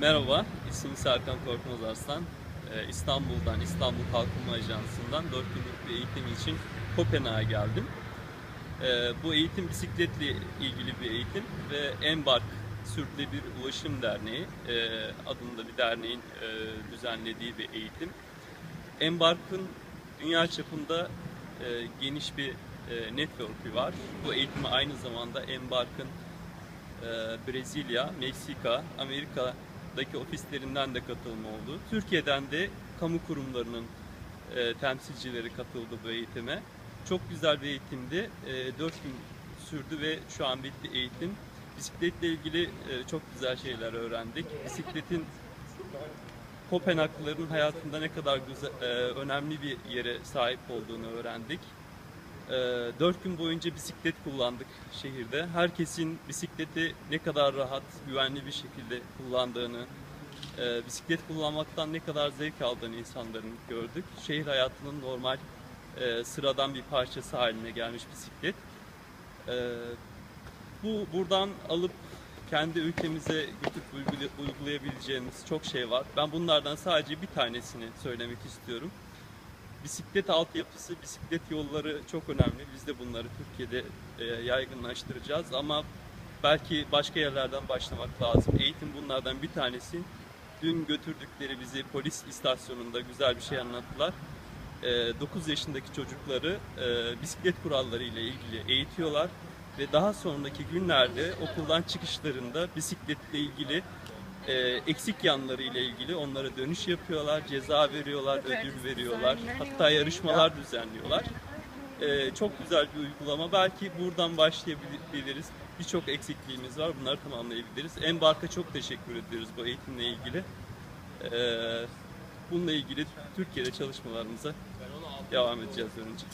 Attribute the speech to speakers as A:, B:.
A: Merhaba, ismim Serkan Korkmaz Arslan. Ee, İstanbul'dan, İstanbul Kalkınma Ajansı'ndan 4 günlük bir eğitim için Kopenhag'a geldim. Ee, bu eğitim bisikletle ilgili bir eğitim ve Embark Sürdürülebilir Ulaşım Derneği e, adında bir derneğin e, düzenlediği bir eğitim. Embark'ın dünya çapında e, geniş bir e, network'ü var. Bu eğitime aynı zamanda Embark'ın Brezilya, Meksika, Amerika'daki ofislerinden de katılma oldu. Türkiye'den de kamu kurumlarının e, temsilcileri katıldı bu eğitime. Çok güzel bir eğitimdi. E, 4 gün sürdü ve şu an bitti eğitim. Bisikletle ilgili e, çok güzel şeyler öğrendik. Bisikletin Kopenhaglıların hayatında ne kadar güzel, e, önemli bir yere sahip olduğunu öğrendik. E, Dört gün boyunca bisiklet kullandık şehirde. Herkesin bisikleti ne kadar rahat, güvenli bir şekilde kullandığını, e, bisiklet kullanmaktan ne kadar zevk aldığını insanların gördük. Şehir hayatının normal, e, sıradan bir parçası haline gelmiş bisiklet. E, bu buradan alıp kendi ülkemize götürüp uygula- uygulayabileceğimiz çok şey var. Ben bunlardan sadece bir tanesini söylemek istiyorum. Bisiklet altyapısı, bisiklet yolları çok önemli. Biz de bunları Türkiye'de e, yaygınlaştıracağız ama belki başka yerlerden başlamak lazım. Eğitim bunlardan bir tanesi. Dün götürdükleri bizi polis istasyonunda güzel bir şey anlattılar. 9 yaşındaki çocukları e, bisiklet kuralları ile ilgili eğitiyorlar ve daha sonraki günlerde okuldan çıkışlarında bisikletle ilgili e, eksik yanları ile ilgili onlara dönüş yapıyorlar, ceza veriyorlar, ödül veriyorlar, hatta yarışmalar düzenliyorlar. E, çok güzel bir uygulama. Belki buradan başlayabiliriz. Birçok eksikliğimiz var. Bunları tamamlayabiliriz. Embark'a çok teşekkür ediyoruz bu eğitimle ilgili. E, bununla ilgili Türkiye'de çalışmalarımıza devam edeceğiz önce.